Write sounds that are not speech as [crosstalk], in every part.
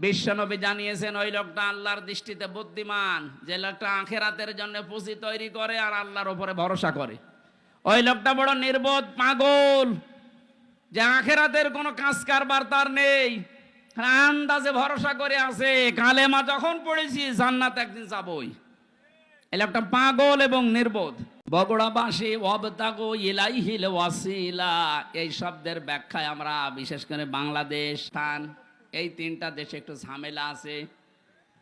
বিশ্বনবী জানিয়েছেন, ওই লোকটা আল্লাহর দৃষ্টিতে বুদ্ধিমান। যে লোকটা আখেরাতের জন্য পুঁজি তৈরি করে আর আল্লাহর উপরে ভরসা করে। ওই লোকটা বড় নির্বোধ, পাগল। যে আখেরাতের কোনো কাজ কারবার তার নেই। আন্দাজে ভরসা করে আছে। কালেমা যখন পড়েছি, জান্নাত একদিন যাবই। এর একটা পাগল এবং নির্বোধ। বগুড়াবাসী অবতাগো ইলাইহিল ওয়াসিলা। এই শব্দের ব্যাখ্যায় আমরা বিশেষ করে বাংলাদেশ স্থান এই তিনটা দেশে একটু ঝামেলা আছে।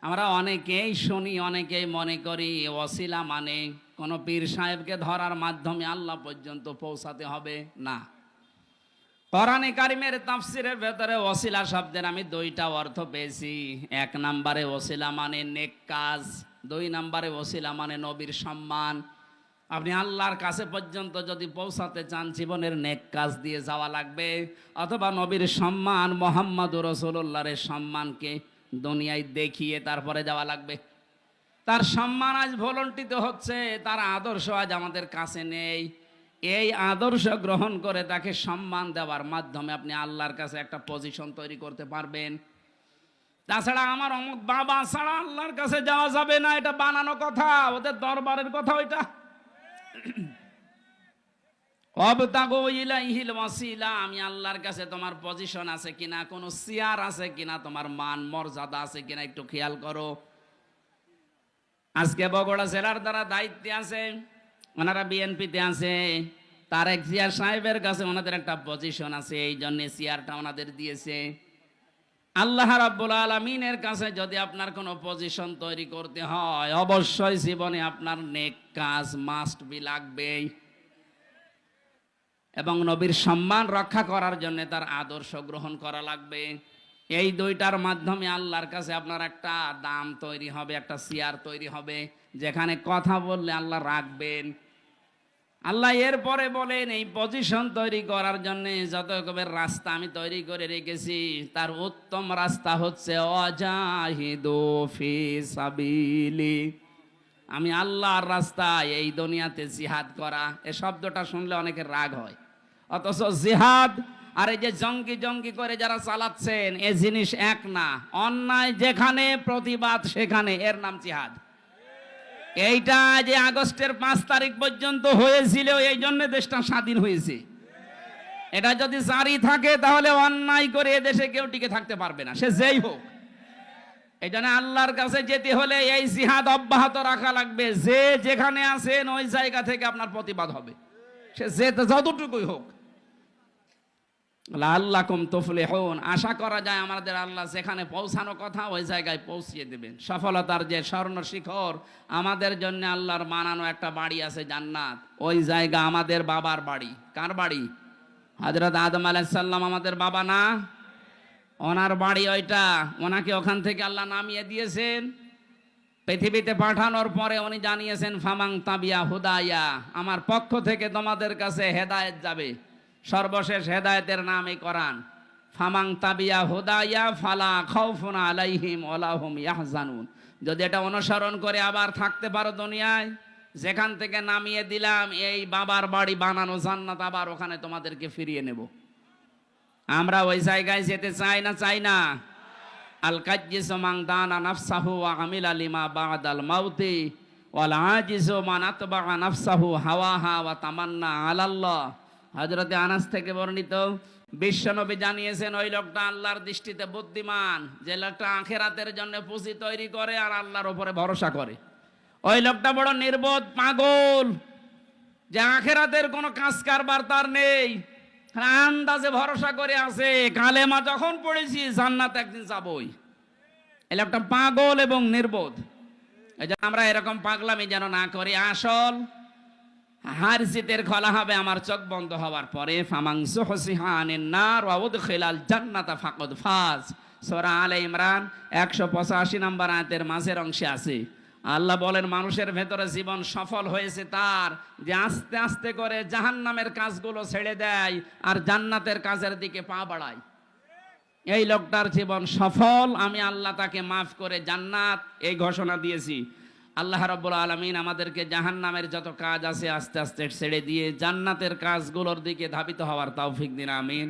আমরা অনেকেই শুনি, অনেকেই মনে করি ওয়াসিলা মানে কোনো পীর সাহেবকে ধরার মাধ্যমে আল্লাহ পর্যন্ত পৌঁছাতে হবে। না। কোরআনে কারিমের তাফসিরের ভেতরে ওসিলা শব্দের আমি দুইটা অর্থ পেয়েছি। এক নম্বরে ওসিলা মানে নেক কাজ, দুই নম্বরে ওসিলা মানে নবীর সম্মান আপনি আল্লাহর কাছে পর্যন্ত যদি পৌঁছাতে চান, জীবনের নেক কাজ দিয়ে যাওয়া লাগবে। অথবা নবীর সম্মান মোহাম্মদ রসুল্লাহরের সম্মানকে দুনিয়ায় দেখিয়ে তারপরে যাওয়া লাগবে। তার সম্মান আজ ভলন্টিত হচ্ছে, তার আদর্শ আজ আমাদের কাছে নেই। এই আদর্শ গ্রহণ করে তাকে সম্মান দেওয়ার মাধ্যমে আপনি আল্লাহর কাছে একটা পজিশন তৈরি করতে পারবেন। তাছাড়া আমার অমুক বাবা ছাড়া আল্লাহর কাছে যাওয়া যাবে না, এটা বানানো কথা, ওদের দরবারের কথা ওইটা। [clears throat] আমি আল্লাহর কাছে তোমার পজিশন আছে কিনা, কোনো চেয়ার আছে কিনা, তোমার মান মর্যাদা আছে কিনা একটু খেয়াল করো। আজকে বগুড়া জেলার দ্বারা দায়িত্বে আছে, ওনারা বিএনপিতে আছে, তারেক জিয়া সাহেবের কাছে ওনাদের একটা পজিশন আছে এই জন্য চেয়ারটা ওনাদের দিয়েছে। আল্লাহ রাব্বুল আলমিনের কাছে যদি আপনার কোনো পজিশন তৈরি করতে হয়, অবশ্যই জীবনে আপনার নেক কাজ মাস্ট বি লাগবেই। এবং নবীর সম্মান রক্ষা করার জন্য তার আদর্শ গ্রহণ করা লাগবে। এই দুইটার মাধ্যমে আল্লাহর কাছে আপনার একটা দাম তৈরি হবে, একটা চেয়ার তৈরি হবে। যেখানে কথা বললে আল্লাহ রাখবেন। আল্লাহ এরপরে বলেন, এই পজিশন তৈরি করার জন্য যত রকমের রাস্তা আমি তৈরি করে রেখেছি, তার উত্তম রাস্তা হচ্ছে সাবিলি। আমি আল্লাহর রাস্তায় এই দুনিয়াতে জিহাদ করা, এ শব্দটা শুনলে অনেকের রাগ হয়। অথচ জিহাদ, আর এই যে জঙ্গি জঙ্গি করে যারা চালাচ্ছেন, এ জিনিস এক না। অন্যায় যেখানে, প্রতিবাদ সেখানে, এর নাম জিহাদ। এইটা যে আগস্টের পাঁচ তারিখ পর্যন্ত হয়েছিল, এই জন্য দেশটা স্বাধীন হয়েছে। এটা যদি জারি থাকে, তাহলে অন্যায় করে এদেশে কেউ টিকে থাকতে পারবে না। সে যেই হোক। এই জন্য আল্লাহর কাছে যেতে হলে এই জিহাদ অব্যাহত রাখা লাগবে। যে যেখানে আছেন, ওই জায়গা থেকে আপনার প্রতিবাদ হবে। সে যে যতটুকুই হোক। আল্লাহ কম তফলে হন আশা করা যায় আমাদের আল্লাহ যেখানে পৌঁছানো কথা ওই জায়গায় পৌঁছিয়ে দেবেন। সফলতার যে স্বর্ণ শিখর, আমাদের জন্য আল্লাহর মানানো একটা বাড়ি আছে জান্নাত। ওই জায়গা আমাদের বাবার বাড়ি। কার বাড়ি? হজরত আদম আলাইসাল্লাম আমাদের বাবা না? ওনার বাড়ি ওইটা। ওনাকে ওখান থেকে আল্লাহ নামিয়ে দিয়েছেন। পৃথিবীতে পাঠানোর পরে উনি জানিয়েছেন, ফামাং তাবিয়া হুদাইয়া আমার পক্ষ থেকে তোমাদের কাছে হেদায়েত যাবে। সর্বশেষ হেদায়তের নাম এই কোরআন। ফামাং তাবিয়া হুদাইয়া ফালা খাউফুন আলাইহিম ওলাহুম ইয়াহজানুন। যদি এটা অনুসরণ করে আবার থাকতে পারো দুনিয়ায়, যেখান থেকে নামিয়ে দিলাম, এই বাবার বাড়ি বানানো জান্নাত, আবার ওখানে তোমাদেরকে ফিরিয়ে নেব। আমরা ওই জায়গায় যেতে চাই না চাই না? আল কাজ্জিসু মান দানা নাফসাহু আমিলা লিমা বাদাল মাউতি, ওয়াল আজিজু মান আতবা নাফসাহু হাওয়াহা ওয়া তামান্না আলাল্লাহ। হযরতে আনাস থেকে বর্ণিত, বিশ্বনবী জানিয়েছেন, ওই লোকটা আল্লাহর দৃষ্টিতে বুদ্ধিমান, যে লোকটা আখেরাতের জন্য পুঁজি তৈরি করে আর আল্লাহর উপরে ভরসা করে। ওই লোকটা বড় নির্বোধ, পাগল, যে আখেরাতের কোনো কাজ কারবার তার নেই। আন্দাজে ভরসা করে আছে, কালেমা যখন পড়েছি, জান্নাত একদিন যাবই। এলে একটা পাগল এবং নির্বোধ। এই আমরা এরকম পাগলামি যেন না করি, আসল হার জিতের খোলা হবে, আমার চোখ বন্ধ হওয়ার পরে ফামাংস হসিহানের নার ওয়াউদ খেলাল জান্নাতা ফাকদ ফাজ। সোরা আলে ইমরান, একশো পঁচাশি নম্বর আয়াতের মাঝের অংশে আছে। আল্লাহ বলেন, মানুষের ভেতরে জীবন সফল হয়েছে তার, যে আস্তে আস্তে করে জাহান নামের কাজগুলো ছেড়ে দেয় আর জান্নাতের কাজের দিকে পা বাড়ায়। এই লোকটার জীবন সফল, আমি আল্লাহ তাকে মাফ করে জান্নাত, এই ঘোষণা দিয়েছি। আল্লাহ রব্বুল আলমিন আমাদেরকে জাহান নামের যত কাজ আছে আস্তে আস্তে ছেড়ে দিয়ে জান্নাতের কাজগুলোর দিকে ধাবিত হওয়ার তৌফিক দিন, আমিন।